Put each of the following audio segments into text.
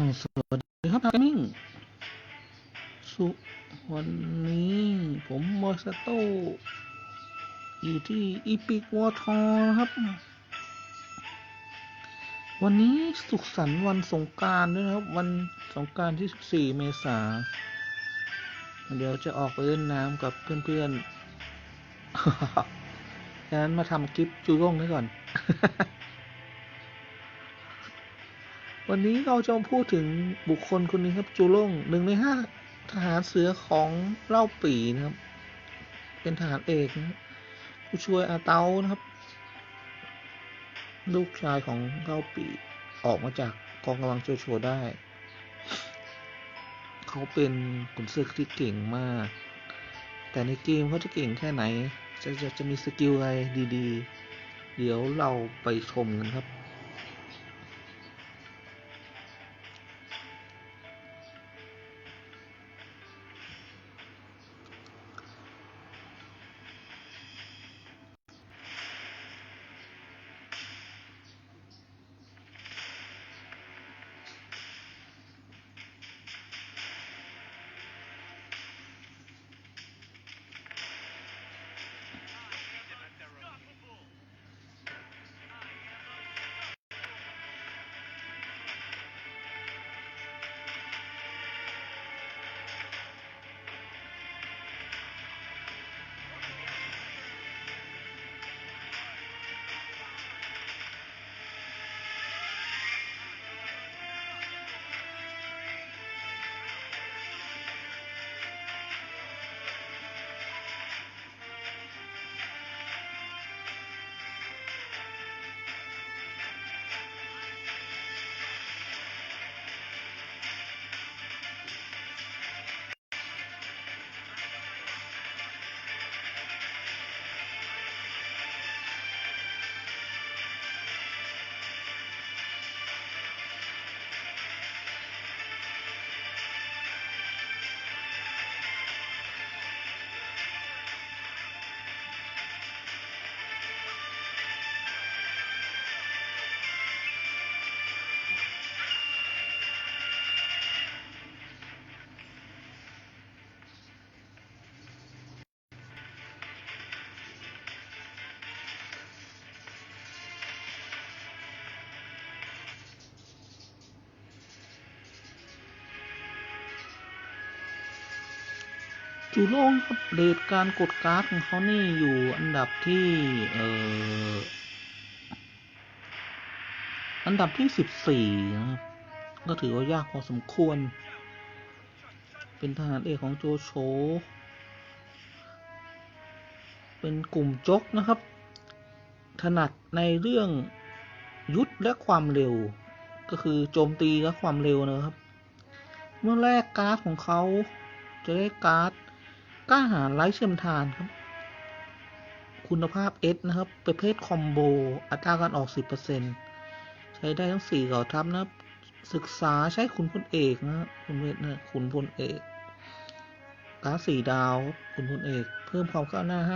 สวัสดีครับทามิ่งสุวันนี้ผมมอสโตอยู่ที่อีพิกวอทอครับ วันนี้สุขสันต์วันสงการด้วยครับ วันสงการที่ 14 เมษาเดี๋ยวจะออกไปเล่นน้ำกับเพื่อนๆฉะนั้นมาทำคลิปจูโร่งไว้ก่อน วันนี้เราจะมาพูดถึงบุคคลคนนี้ครับจูล่งหนึ่งในห้าทหารเสือของเล่าปีนะครับ เป็นทหารเอกนะผู้ช่วยอาเตานะครับ ลูกชายของเล่าปีออกมาจากกองกำลังโจโฉได้ เขาเป็นขุนศึกที่เก่งมาก แต่ในเกมเขาจะเก่งแค่ไหน จะจะจะมีสกิลอะไรดี ๆ เดี๋ยวเราไปชมกันครับ จูโล่งครับเรทการกดการ์ดของเขานี่อยู่อันดับที่ เอ่อ อันดับที่สิบสี่นะครับ ก็ถือว่ายากพอสมควร เป็นทหารเอกของโจโฉเป็นกลุ่มจกนะครับ ถนัดในเรื่องยุทธและความเร็ว ก็คือโจมตีและความเร็วนะครับ เมื่อแรกการ์ดของเขาจะได้การ์ด กล้าหาญไร้เชื่อมทานครับ คุณภาพ S นะครับ ประเภทคอมโบ อัตราการออก 10%ใช้ได้ทั้ง4เหล่าทัพนะครับ ศึกษาใช้ขุนพลเอกนะคุณเวทนะขุนพลเอกการ์ดสี่ดาวขุนพลเอก เพิ่มความก้าวหน้า 5.0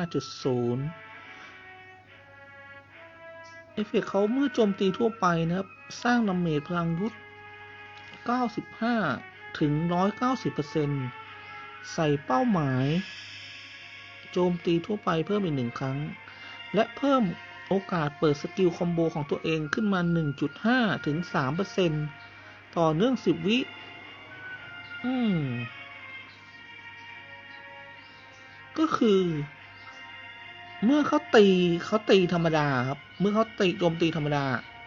เอฟเฟกเขาเมื่อโจมตีทั่วไปนะครับ สร้างดาเมจพลังยุทธ95 ถึง 190% ใส่เป้าหมาย โจมตีทั่วไปเพิ่มอีกหนึ่งครั้ง และเพิ่มโอกาสเปิดสกิลคอมโบของตัวเองขึ้นมา 1.5 ถึง 3%ต่อเนื่อง 10 วิ อืม ก็คือ เมื่อเขาตีเขาตีธรรมดาครับ เมื่อเขาตีโจมตีธรรมดา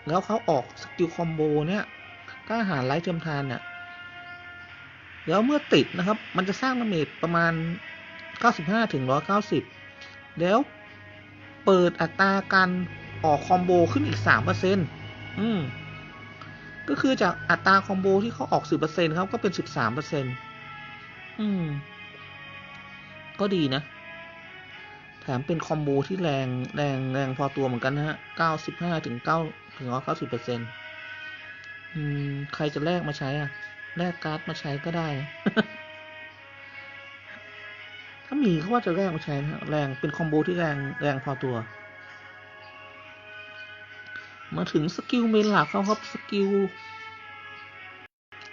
แล้วเขาออกสกิลคอมโบเนี่ยกล้าหาญไร้เทียมทานเนี่ย แล้วเมื่อติดนะครับ มันจะสร้างดาเมจประมาณ 95ถึง190 แล้วเปิดอัตราการออกคอมโบขึ้นอีก 3%อืมก็คือจากอัตราคอมโบที่เขาออก 10%ครับก็เป็น 13%อืม ก็ดีนะ แถมเป็นคอมโบที่แรงแรงแรงพอตัวเหมือนกันนะฮะ 95ถึง9ถึง190%อืม ใครจะแลกมาใช้อะ แลกการ์ดมาใช้ก็ได้ ถ้ามีเขาว่าจะแรงมาใช้นะแรงเป็นคอมโบที่แรงแรงพอตัว มาถึงสกิลเมนหลักเขาครับสกิล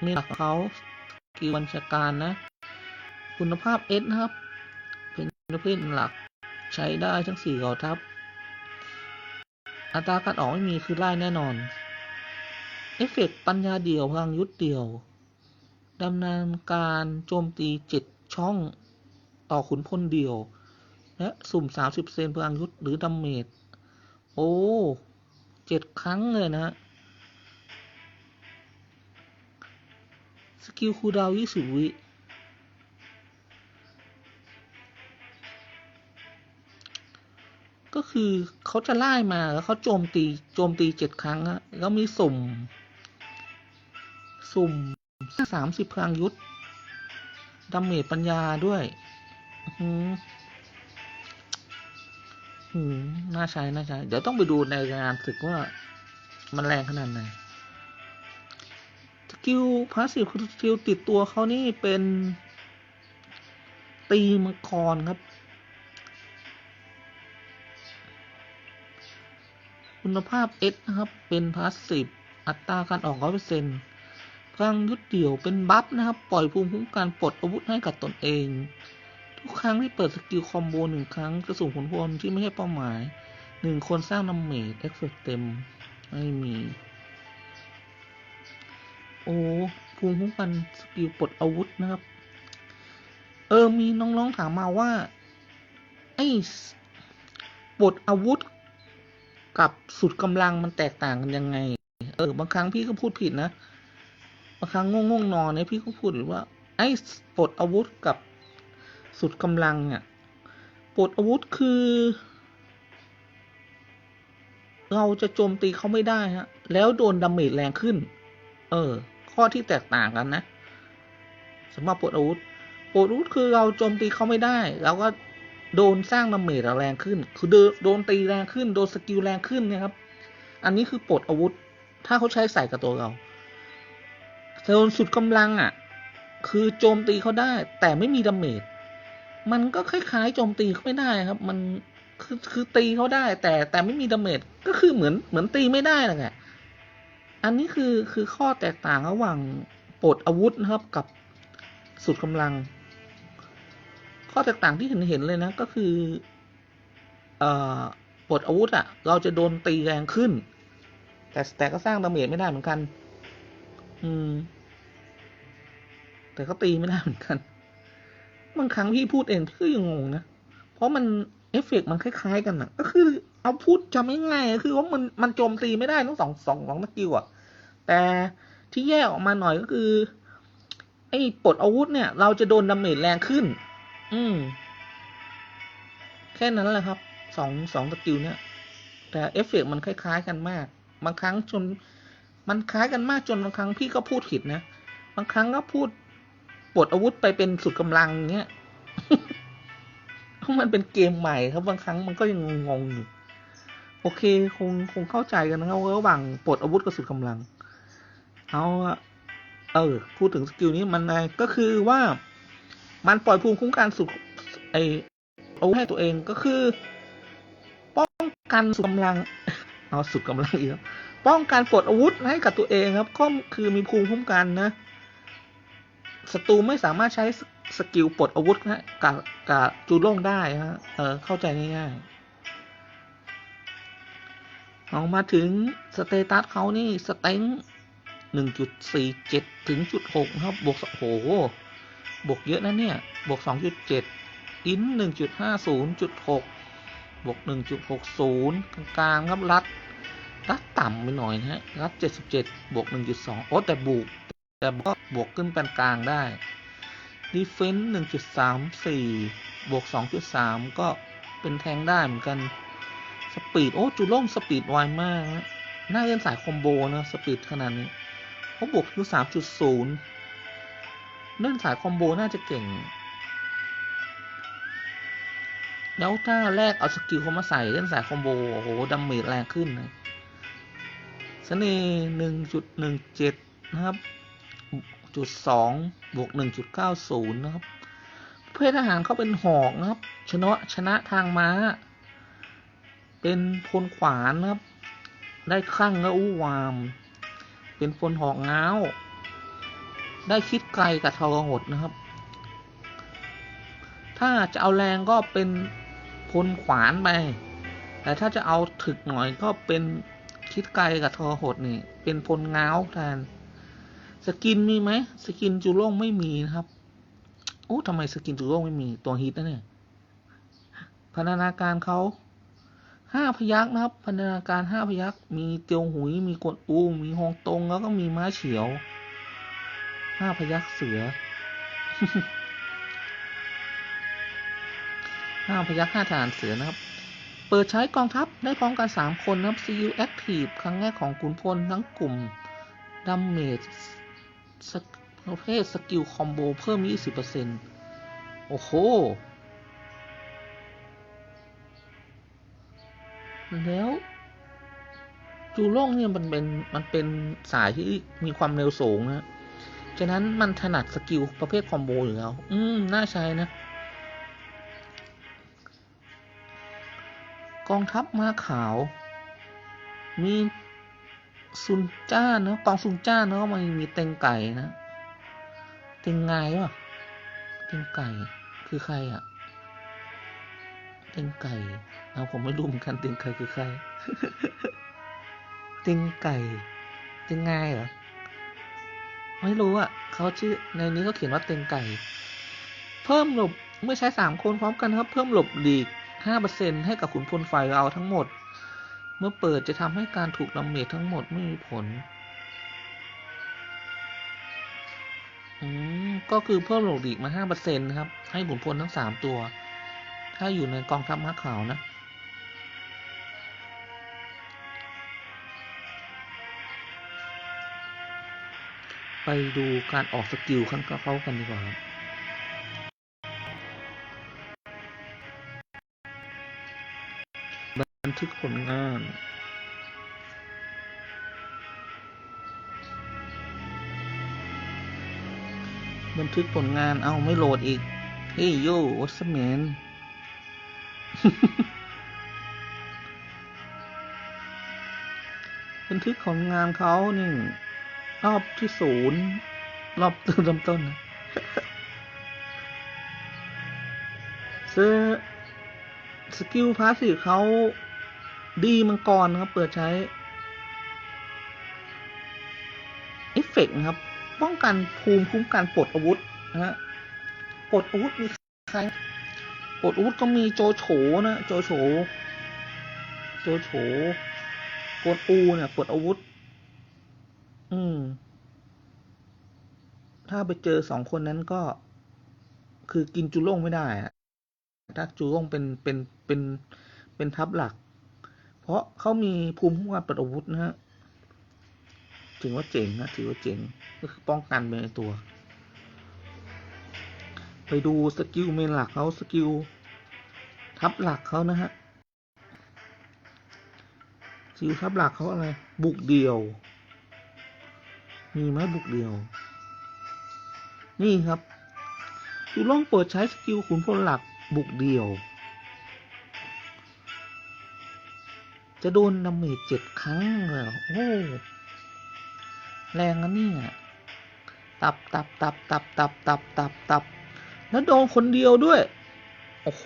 เมีหลักเขาสกิลบัญชาการนะ คุณภาพ S นะครับ เป็นประเภทหลักใช้ได้ทั้งสี่เหล่าทัพอัตราการออกไม่มีคือไล่แน่นอน เอฟเฟกต์ปัญญาเดี่ยวพลังยุทธเดี่ยว ดำเนินการโจมตีเจ็ดช่องต่อขุนพลเดียว และสุ่ม 30 เซนพลังยุทธหรือดัมเมจ โอ้เจ็ดครั้งเลยนะ สกิลคูดาวน์20วิ ก็คือเขาจะไล่มาแล้วเขาโจมตี โจมตีเจ็ดครั้ง แล้วมีสุ่ม สุ่ม สามสิบพลังยุทธดาเมจปัญญาด้วยอื้อหือหืมน่าใช้น่าใช้ เดี๋ยวต้องไปดูในงานศึกว่า มันแรงขนาดไหนสกิลพาสซีฟสกิลติดตัวเขานี่เป็น ตีมังกรครับ คุณภาพ S นะครับ เป็นพาสซีฟอัตราการออก100% พลังยุดเดี่ยวเป็นบัฟนะครับ ปล่อยภูมิคุ้มกันปลดอาวุธให้กับตนเอง ทุกครั้งที่เปิดสกิลคอมโบหนึ่งครั้งจะส่งผลพลที่ไม่ใช่เป้าหมายหนึ่งคนสร้างน้ำเมจเอฟเฟกเต็ม ไม่มี โอ้ภูมิคุ้มกันสกิลปลดอาวุธนะครับ เออมีน้องๆถามมาว่าไอ้ปลดอาวุธกับสุดกำลังมันแตกต่างกันยังไง เออบางครั้งพี่ก็พูดผิดนะางครั้งง่วงๆนอนเนี่ยพี่ก็พูดว่า ไอ้ปลดอาวุธกับสุดกำลังเนี่ยปลดอาวุธคือ เราจะโจมตีเขาไม่ได้ฮะ แล้วโดนดาเมจแรงขึ้น เออ ข้อที่แตกต่างกันนะสำหรับปลดอาวุธปลดอาวุธคือเราโจมตีเขาไม่ได้เราก็โดนสร้างดาเมจแรงขึ้น คือโดนตีแรงขึ้น โดนสกิลแรงขึ้นนะครับ อันนี้คือปลดอาวุธ ถ้าเขาใช้ใส่กับตัวเรา โดนสุดกำลังอะ คือโจมตีเขาได้ แต่ไม่มีดาเมจมันก็คล้ายๆโจมตีเขาไม่ได้ครับ มันคือคือตีเขาได้ แต่แต่ไม่มีดาเมจก็คือเหมือนเหมือนตีไม่ได้แหละไงอันนี้คือคือข้อแตกต่างระหว่างปลดอาวุธนะครับกับสุดกำลัง ข้อแตกต่างที่เห็นเห็นเลยนะ ก็คือเอ่อปลดอาวุธอะ่ะ เราจะโดนตีแรงขึ้น แต่แต่ก็สร้างดาเมจไม่ได้เหมือนกัน อืม แต่ก็ตีไม่ได้เหมือนกัน บางครั้งพี่พูดเองพี่ก็ยังงงนะ เพราะมันเอฟเฟกต์มันคล้ายๆกันนะก็คือ เอาพูดจำง่ายๆก็คือว่ามันมันโจมตีไม่ได้ทั้งสองสองสองสกิลอะแต่ที่แยกออกมาหน่อยก็คือ ไอ้ปลดอาวุธเนี่ย เราจะโดนดาเมจแรงขึ้น อืม แค่นั้นแหละครับสองสองสกิลเนี่ย แต่เอฟเฟกต์มันคล้ายๆกันมาก บางครั้งจน มันคล้ายกันมากจนบางครั้งพี่ก็พูดผิดนะ บางครั้งก็พูดปลดอาวุธไปเป็นสุดกำลังเงี้ยเพราะมันเป็นเกมใหม่ครับบางครั้งมันก็ยังงงอยู่ โอเคคงคงเข้าใจกันนะครับระหว่างปลดอาวุธกับสุดกำลัง เอาเออพูดถึงสกิลนี้มันไงก็คือว่ามันปล่อยภูมิคุ้มกันสุดไออาวุธให้ตัวเองก็คือ ป้องกันสุดกำลัง เอาสุดกำลังอีกแล้ว ป้องกันปลดอาวุธให้กับตัวเองครับก็คือมีภูมิคุ้มกันนะศัตรูไม่สามารถใช้สกิลปลดอาวุธนะกับกับจูโล่งได้ฮะเออเข้าใจง่ายๆเอามาถึงสเตตัสเขานี่สเต็งหนึ่งจุดสี่เจ็ดถึงจุดหกครับ บวกโอ้โหบวกเยอะนะเนี่ย บวกสองจุดเจ็ดอินหนึ่งจุดห้นย์จุดหกบวกหนึ่งจุดหกศูนย์กลางๆครับรัด รัดต่ำไปหน่อยนะฮะรัดเจ็ดสิบเจ็ดบวกหนึ่งจุดสองโอ้แต่บวกแต่ก็บวกขึ้นเป็นกลางได้ดีเฟนส์หนึ่งจุดสามสี่บวกสองจุดสามก็เป็นแทงได้เหมือนกัน สปีด โอ้จูโล่งสปีดไวมากนะน่าเล่นสายคอมโบนะสปีดขนาดนี้เพราบวกอสามจุดศูนย์เล่นสายคอมโบน่าจะเก่ง แล้วถ้าแรกเอาสกิลเขามาใส่เล่นสายคอมโบ โอ้โหดัมเมจแรงขึ้นนะ เสน่ห์หนึ่งจุดหนึ่งเจ็ดนะครับจุดสองบวกหนึ่งจุดเก้าศูนย์นะครับเพศทหารเขาเป็นหอกนะครับ ชนะชนะทางม้า เป็นพลขวานนะครับ ได้คลั่งและอู้วาม เป็นพลหอกง้าวได้คิดไกลกับทรหดนะครับ ถ้าจะเอาแรงก็เป็นพลขวานไป แต่ถ้าจะเอาถึกหน่อยก็เป็น คิดไกลกับทรหดนี่ เป็นพลง้าวแทน สกินมีไหมสกินจูโร่งไม่มีนะครับโอ้ทำไมสกินจูโร่งไม่มีตัวฮิตนะเนี่ยพันธนาการเขาห้าพยักนะครับ พันธนาการห้าพยักมีเตียวหุยมีกวนอู มีฮงตงแล้วก็มีม้าเฉียวห้าพยักเสือห้าพยักห้าฐานเสือนะครับ ปิดใช้กองทัพได้พร้อมกันสามคนนะครับ CU Active ครั้งแรกของขุนพลทั้งกลุ่มดัมเมจประเภทสกิลคอมโบเพิ่ม 20%โอ้โห แล้วจูโล่งเนี่ยมันเป็นมันเป็นสายที่มีความเร็วสูงนะ ฉะนั้นมันถนัดสกิลประเภทคอมโบอยู่แล้ว อืม น่าใช้นะ กองทัพม้าขาว มีซุนจ้าเนาะกองซุนจ้าเนาะมันมีเต็งไก่นะ เต็งไงวะเต็งไก่คือใครอะเต็งไก่เอาผมไม่รู้เหมือนกันเต็งไก่คือใคร เต็งไก่ เต็งไงเหรอไม่รู้อะเขาชื่อในนี้เขาเขียนว่าเต็งไก่ เพิ่มหลบเมื่อใช้สามคนพร้อมกันครับ เพิ่มหลบหลีก ห้าเปอร์เซ็นให้กับขุนพลฝ่ายเราทั้งหมด เมื่อเปิดจะทำให้การถูกดาเมจทั้งหมดไม่มีผล อืม ก็คือเพิ่มหลบหลีกมาห้าเปอร์เซ็นครับ ให้ขุนพลทั้งสามตัว ถ้าอยู่ในกองทัพม้าขาวนะไปดูการออกสกิลขั้นเขากันดีกว่าครับ ทึกผลงาน บันทึกผลงานเอาไม่โหลดอีก เฮ้ยโย่วัสเมนบันทึกของงานเขานี่ รอบที่ศูนย์รอบต้นเริ่มต้นนะเซอสกิลพาสซีฟเขา ดีมังกรนะครับ เปิดใช้เอฟเฟกต์นะครับ ป้องกันภูมิคุ้มกันปลดอาวุธนะฮะปลดอาวุธมีใครปลดอาวุธก็มีโจโฉนะโจโฉโจโฉกดอูเนี่ยปลดอาวุธ อืม ถ้าไปเจอสองคนนั้นก็ คือกินจูโล่งไม่ได้อะถ้าจูโล่งเป็นเป็นเป็นเป็นทัพหลัก เพราะเขามีภูมิคุ้มกันปลดอาวุธนะฮะถือว่าเจ๋งนะถือว่าเจ๋งก็คือป้องกันไปในตัว ไปดูสกิลเมนหลักเขาสกิลทัพหลักเขานะฮะสกิลทัพหลักเขาอะไร บุกเดียว มีไหมบุกเดียว นี่ครับจูล่องเปิดใช้สกิลขุนพลหลักบุกเดียว จะโดนดาเมจเจ็ดครั้งเลยเหรอโอ้แรงนะเนี่ยตับตับตับตับตับตับตับตับแล้วโดนคนเดียวด้วย โอ้โห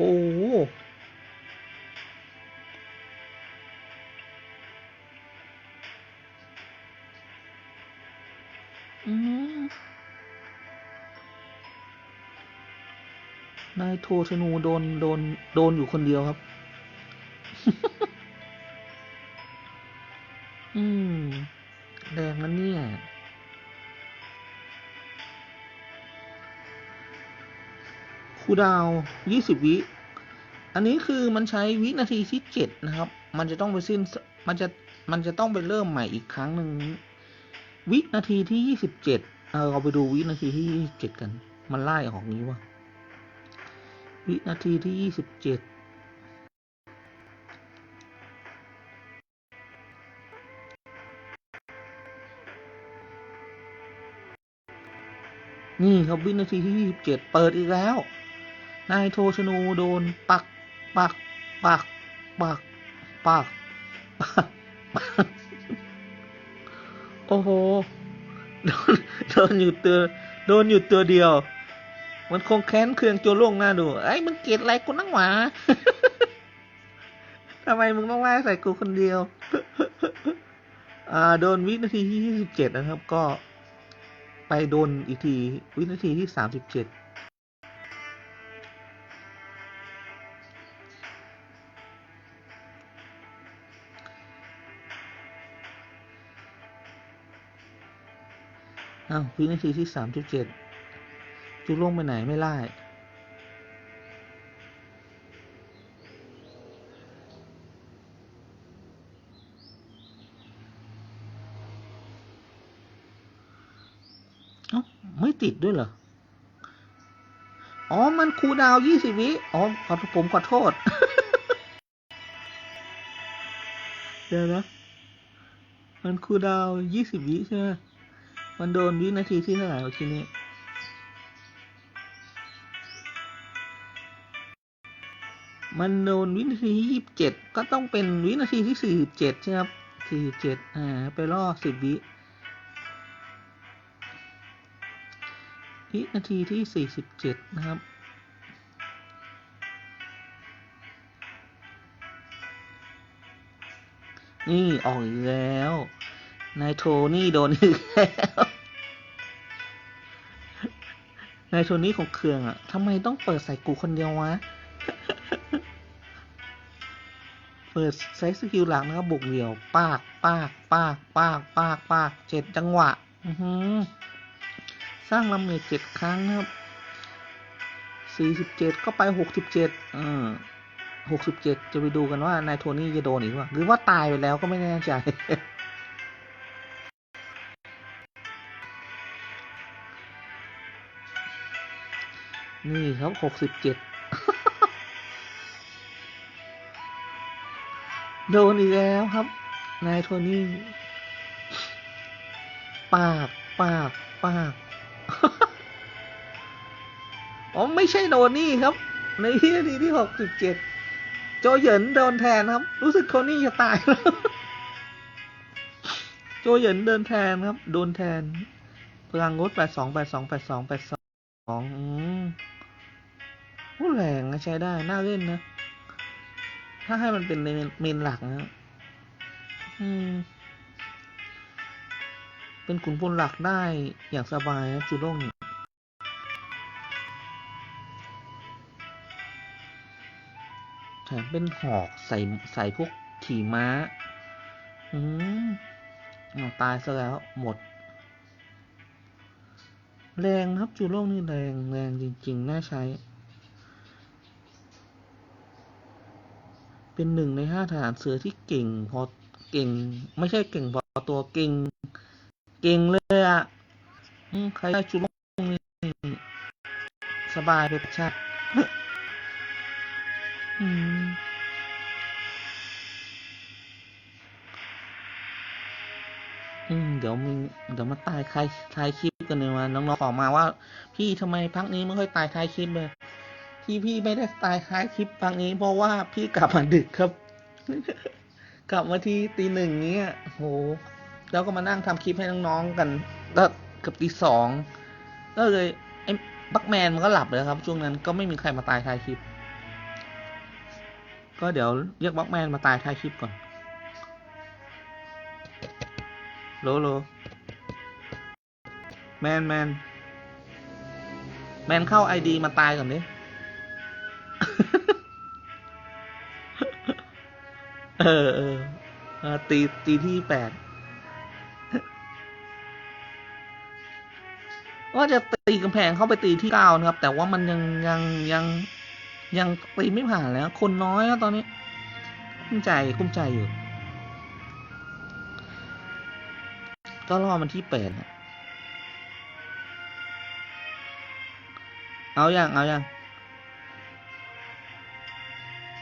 นายโทธนูโดน โดน โดนอยู่คนเดียวครับ อืมแรงนะเนี่ย คูดาวยี่สิบวิ อันนี้คือมันใช้วินาทีที่เจ็ดนะครับ มันจะต้องไปสิ้น มันจะ มันจะต้องไปเริ่มใหม่อีกครั้งหนึ่ง วินาทีที่ยี่สิบเจ็ดเออเราไปดูวินาทีที่ยี่สิบเจ็ดกัน มันไล่ออกนี้วะ วินาทีที่ยี่สิบเจ็ด นี่ครับวินาทีที่ยี่สิบเปิดอีกแล้ว นายโทชนูโดนปัก ปัก ปัก ปัก ปัก ปัก โอ้โห โดนโดนอยู่ตือนโดนอยู่ตัวเดียว มันคงแค้นเคืองโจโล่งหน้าดู ไอ้ยมึงเกลียดอะไรกูนักหมาทำไมมึงต้องไล่ใส่กูคนเดียว อ่า โดนวินาทีที่ยี่สิบเจ็ดนะครับ ก็ ไปโดนอีกที วินาทีที่สามสิบเจ็ดอ้าววินาทีที่สามสิบเจ็ดจูล่งไปไหนไม่ไล่ เอ้าไม่ติดด้วยเหรอ อ๋อ มันคูดาวยี่สิบวิ อ๋อขอผมขอโทษ เดี๋ยวนะ มันคูดาวยี่สิบวิใช่ไหมมันโดนวินาทีที่เท่าไหร่ทีนี้มันโดนวินาทีที่ยี่สิบเจ็ดก็ต้องเป็นวินาทีที่สี่สิบเจ็ดใช่ไหมครับสี่สิบเจ็ดอ่า ไปล่อสิบวิ วินาทีที่สี่สิบเจ็ดนะครับ นี่ออกอีกแล้ว นายโทนี่โดนอีกแล้วนายโทนี่ของเครื่องอะทำไมต้องเปิดใส่กูคนเดียววะ เปิดใช้สกิลหลักนะครับบุกเดี่ยว ปาก ปาก ปาก ปาก ปาก ปาก เจ็ดจังหวะ อือหือ สร้างลำเมจเจ็ดครั้งนะครับสี่สิบเจ็ดก็ไปหกสิบเจ็ดอ่าหกสิบเจ็ดจะไปดูกันว่านายโทนี่จะโดนอีกว่าหรือว่าตายไปแล้วก็ไม่แน่ใจ นี่ครับหกสิบเจ็ดโดนอีกแล้วครับ นายโทนี่ ปาก ปาก ปาก อ๋อไม่ใช่โดนนี่ครับ ในที่นาทีที่หกสิบเจ็ดโจเหยินโดนแทนครับ รู้สึกโทนี่จะตายแล้วโจเหยินเดินแทนครับ โดนแทนพลังงดแปดสองแปดสองแปดสองแปดสองอืมผู้แรงใช้ได้ น่าเล่นนะ ถ้าให้มันเป็นเมนเมนหลักนะ อืม เป็นขุนพลหลักได้อย่างสบายนะจูโร่ง แถมเป็นหอกใส่ใส่พวกขี่ม้า อืมอ้าตายซะแล้วหมด แรงนะครับจูโร่นี่แรงแรงจริง ๆ น่าใช้ เป็นหนึ่งในห้าทหารเสือที่เก่ง พอเก่ง ไม่ใช่เก่งพอตัวเก่ง เก่งเลยอะใครได้จูโร่นี่สบายไปประชาติ อืมเดี๋ยวมึงเดี๋ยวมาตายใครท้ายคลิปกันเลยว่าน้องๆขอมาว่า พี่ทำไมพักนี้ไม่ค่อยตายท้ายคลิปเลย ที่พี่ไม่ได้ตายท้ายคลิปพักนี้ เพราะว่าพี่กลับมาดึกครับ กลับมาที่ตีหนึ่งเนี้ยโหแล้วก็มานั่งทำคลิปให้น้องๆกันแล้วเกือบตีสองก็เลยไอ้บักแมนมันก็หลับเลยครับ ช่วงนั้นก็ไม่มีใครมาตายท้ายคลิป ก็เดี๋ยวเรียกบักแมนมาตายท้ายคลิปก่อน โลโล แมนแมน แมนเข้าไอดีมาตายก่อนดิเออเออตีตีที่แปดว่าจะตีกำแพงเข้าไปตีที่เก้านะครับ แต่ว่ามันยังยังยัง ยังตีไม่ผ่านแล้ว คนน้อยแล้วตอนนี้คุ้มใจคุ้มใจอยู่ ก็รอมันที่แปดเอาอย่างเอาอย่าง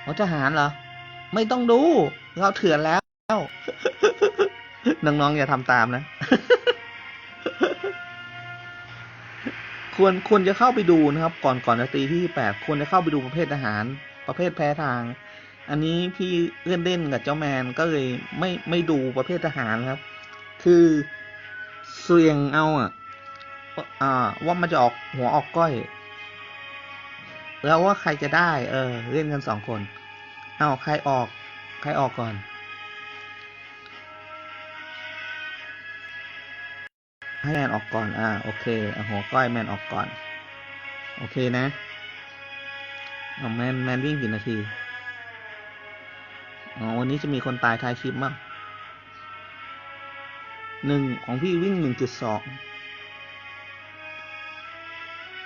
เอาทหารเหรอ ไม่ต้องดู เราเถื่อนแล้ว น้องๆอย่าทำตามนะ ควรควรจะเข้าไปดูนะครับ ก่อนก่อนจะตีที่แปดควรจะเข้าไปดูประเภททหาร ประเภทแพ้ทาง อันนี้พี่เล่นเล่นกับเจ้าแมนก็เลยไม่ไม่ดูประเภททหารครับ คือเสี่ยงเอาอะอ่าว่ามันจะออกหัวออกก้อย แล้วว่าใครจะได้ เออ เล่นกันสองคน เอาใครออก ใครออกก่อน ให้แมนออกก่อน อ่า โอเคเอาหัวก้อยแมนออกก่อน โอเคนะเอาแมนแมนวิ่งกี่นาที อ๋อ วันนี้จะมีคนตายท้ายคลิปมั้งหนึ่งของพี่วิ่งหนึ่งจุดสอง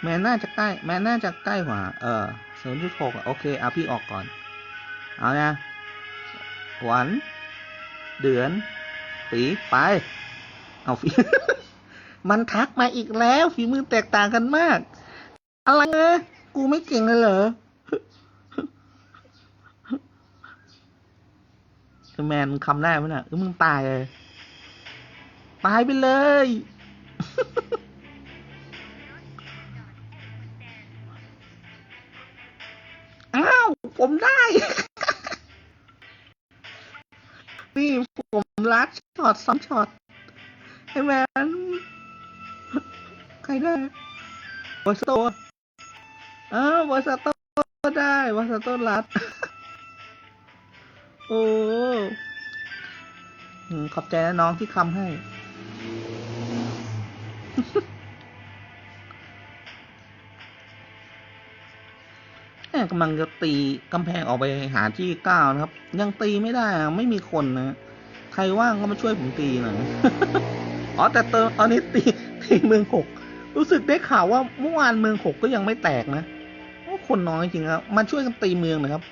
แมนน่าจะใกล้ แมนน่าจะใกล้กว่า เออศูนย์จุดหกโอเค เอาพี่ออกก่อน เอานะหวันเดือน ปี ไป เอาฝี มันทักมาอีกแล้วฝีมือแตกต่างกันมาก อะไรนะ กูไม่เก่งเลยเหรอแมนมึงคำได้ไหมน่ะเออมึงตายเลย ตายไปเลยอ้าว ผมได้ นี่ผมลัดช็อตซ้ำช็อตไอ้แมน ครได้วอสโตอ้าววอสโตได้วอสโตลัดโอ้ขอบใจนะน้องที่คำให้แม่กำลังจะตีกำแพงออกไปหาที่ก้าวนะครับ ยังตีไม่ได้ ไม่มีคนนะ ใครว่างก็มาช่วยผมตีหน่อย อ๋อแต่เติมตอนนี้ตี ตีเมืองหก รู้สึกได้ข่าวว่าเมื่อวานเมืองหกก็ยังไม่แตกนะคนน้อยจริงครับมาช่วยกันตีเมืองนะครับ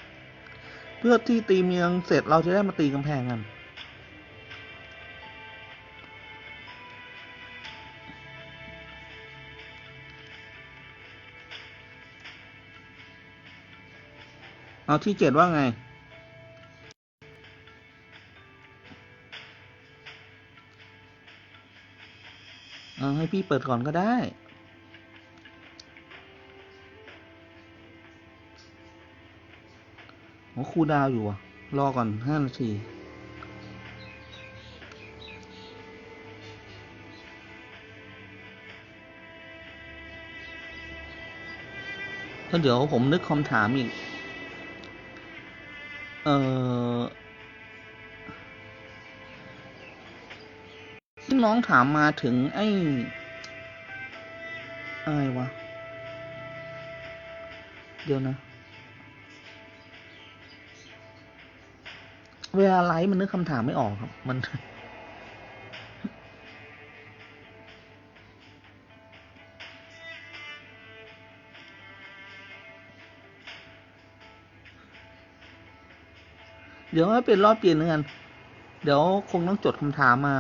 เพื่อที่ตีเมืองเสร็จเราจะได้มาตีกำแพงกันเอาที่เจ็ดว่าไง พี่เปิดก่อนก็ได้ โอ้ครูดาวอยู่อะ รอก่อนห้านาทีก็เดี๋ยวผมนึกคำถามอีก เออที่น้องถามมาถึงไอ้ อะไรวะ เดี๋ยวนะ เวลาไลฟ์มันนึกคำถามไม่ออกครับ มัน เดี๋ยวให้เป็นรอบเปลี่ยนเงินเดี๋ยวคงต้องจดคำถามมา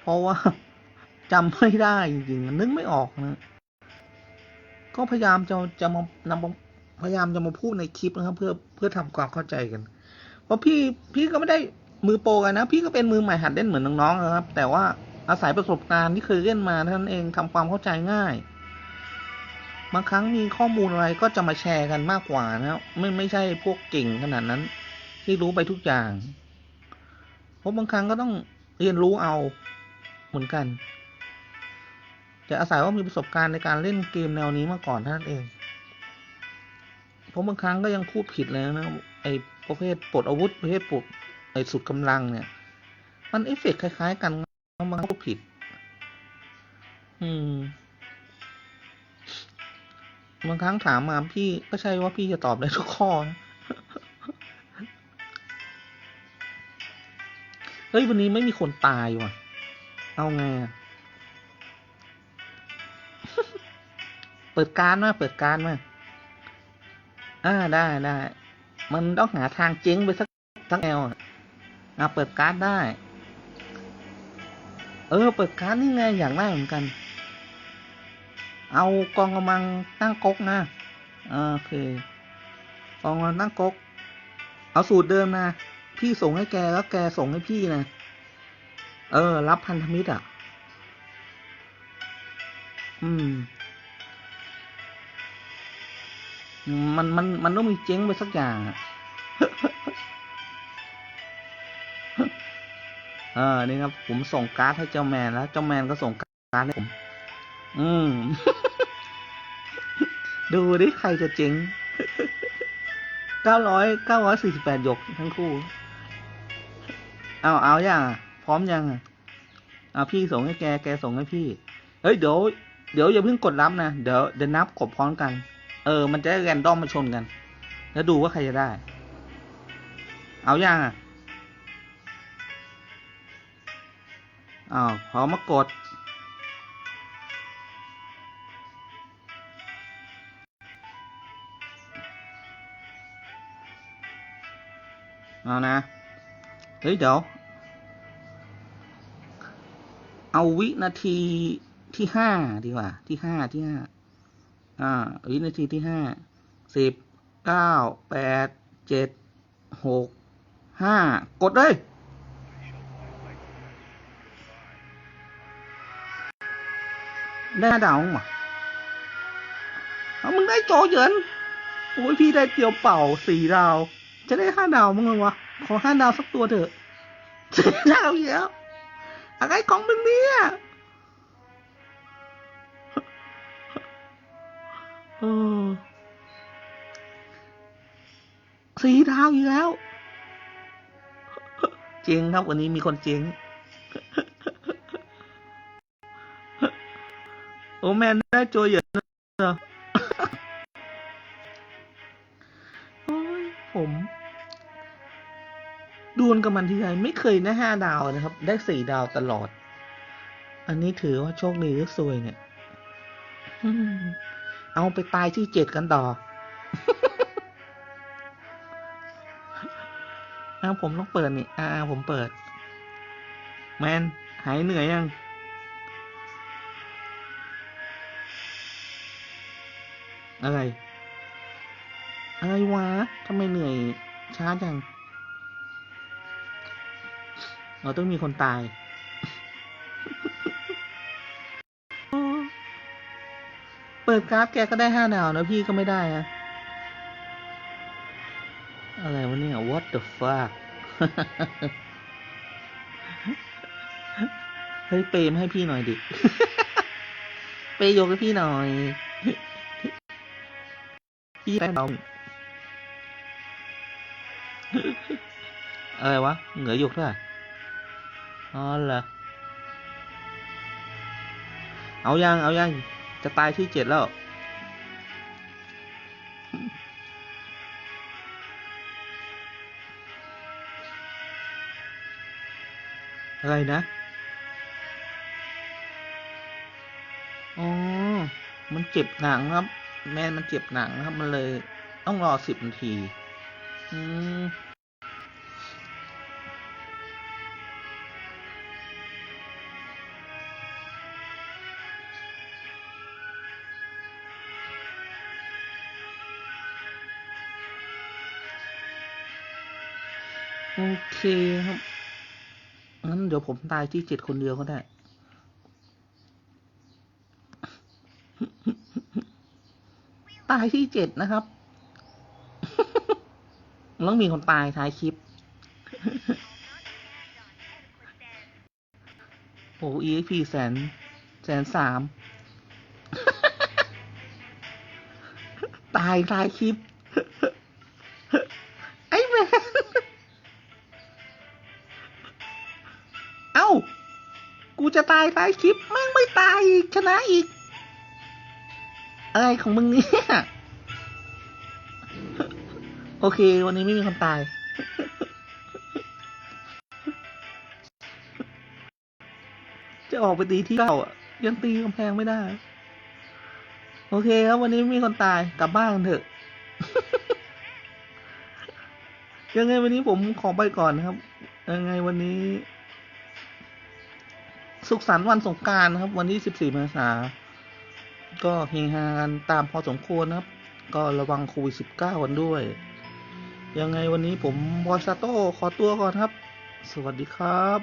เพราะว่าจำไม่ได้จริงๆนึกไม่ออกนะ ก็พยายามจะจะมานำพยายามจะมาพูดในคลิปนะครับ เพื่อเพื่อทำความเข้าใจกัน เพราะพี่พี่ก็ไม่ได้มือโปรกันนะ พี่ก็เป็นมือใหม่หัดเล่นเหมือนน้องๆนะครับ แต่ว่าอาศัยประสบการณ์ที่เคยเล่นมาท่านั้นเองทำความเข้าใจง่ายบางครั้งมีข้อมูลอะไรก็จะมาแชร์กันมากกว่านะครับไม่ไม่ใช่พวกเก่งขนาดนั้น ที่รู้ไปทุกอย่างเพราะบางครั้งก็ต้องเรียนรู้เอาเหมือนกัน จะอาศัยว่ามีประสบการณ์ในการเล่นเกมแนวนี้มาก่อนเท่านั้นเองเพราะบางครั้งก็ยังพูดผิดเลยนะไอ้ประเภทปลดอาวุธประเภทปลดไอ้สุดกำลังเนี่ย มันเอฟเฟกต์คล้าย ๆ กันบางครั้งพูดผิด อืมบางครั้งถามมาพี่ก็ใช่ว่าพี่จะตอบได้ทุกข้อนะเฮ้ยวันนี้ไม่มีคนตายว่ะ เอาไงอะ เปิดการมาเปิดการมาอ่าได้ได้มันต้องหาทางเจ๊งไปสักสักแนวอะอะเปิดการ์ดได้ เออ เปิดการ์ดนี่ไงอยากได้เหมือนกัน เอากองกำลังตั้งก๊กนะอ่าโอเคกองกำลังตั้งก๊กเอาสูตรเดิมนะพี่ส่งให้แกแล้วแกส่งให้พี่นะเออ รับพันธมิตรอะ อืม มันมันมันต้องมีเจ๊งไปสักอย่างอะเออนี่ครับ ผมส่งการ์ดให้เจ้าแมนแล้วเจ้าแมนก็ส่งการ์ดให้ผม อืม ดูดิใครจะเจ๋งเก้าร้อยเก้าร้อยสี่สิบแปดหยกทั้งคู่ เอาเอาอย่างอะพร้อมยังอะเอาพี่ส่งให้แกแกส่งให้พี่ เฮ้ยเดี๋ยวเดี๋ยวอย่าเพิ่งกดรับนะ เดี๋ยวเดี๋ยวนับกบพร้อมกัน เออ มันจะแรนดอมมาชนกัน แล้วดูว่าใครจะได้ เอาอย่างอะอ้าวพอมากด เอานะ เฮ้ยเดี๋ยว เอาวินาทีที่ห้าดีกว่า ที่ห้าที่ห้า อ่าวินาทีที่ห้าสิบเก้าแปดเจ็ดหกห้ากดเลยได้ห้าดาวมั้งวะเอามึงได้โจเหยินโอ้ยพี่ได้เตียวเป่าสี่ดาว จะได้ห้าดาวมั้งเหรอวะ ขอห้าดาวสักตัวเถอะสี่ดาวเยอะอะไรของมึงเนี่ย เออ สีดาวอีกแล้ว เจริงครับวันนี้มีคนเจริงโอ้แมนได้โจเยอะเหรอโอ้ยผมดวลกับมันทีไรไม่เคยได้ห้าดาวนะครับ ได้สี่ดาวตลอด อันนี้ถือว่าโชคดีหรือซวยเนี่ย เอาไปตายที่เจ็ดกันต่ออ้าวผมต้องเปิดนี่อ่าผมเปิด แมน หายเหนื่อยยัง อะไร อะไรวะทำไมเหนื่อยช้าจัง เราต้องมีคนตาย ปิดกราฟแกก็ได้ห้าดาวนะพี่ก็ไม่ได้นะอะไรวะเนี่ย what the fuck เฮ้ยเปมให้พี่หน่อยดิ เปยกให้พี่หน่อย พี่ได้ดาอะไรวะ เหงือยกเท่าไหร่อ๋อเหรอเอายัง เอายัง จะตายที่เจ็ดแล้ว อะไรนะ อ๋อ มันเจ็บหนังครับ แมนมันเจ็บหนังครับ มันเลยต้องรอสิบนาที อืม เคครับ งั้นเดี๋ยวผมตายที่เจ็ดคนเดียวก็ได้ ตายที่เจ็ดนะครับ ต้องมีคนตายท้ายคลิป โอ้ EXP แสน แสนสาม ตายท้ายคลิป จะตายท้ายคลิปแม่งไม่ตายอีกชนะอีก อะไรของมึงเนี่ยโอเค วันนี้ไม่มีคนตาย จะออกไปตีที่เก้าอะ ยังตีกำแพงไม่ได้ โอเคครับวันนี้ไม่มีคนตายกลับบ้านกันเถอะ ยังไงวันนี้ผมขอไปก่อนนะครับ ยังไงวันนี้ สุขสันต์วันสงการนะครับ วันที่ 14 เมษาก็เฮฮากันตามพอสมควรนะครับ ก็ระวังโควิด -19 กันด้วย ยังไงวันนี้ผมบอสซาโต้ขอตัวก่อนครับ สวัสดีครับ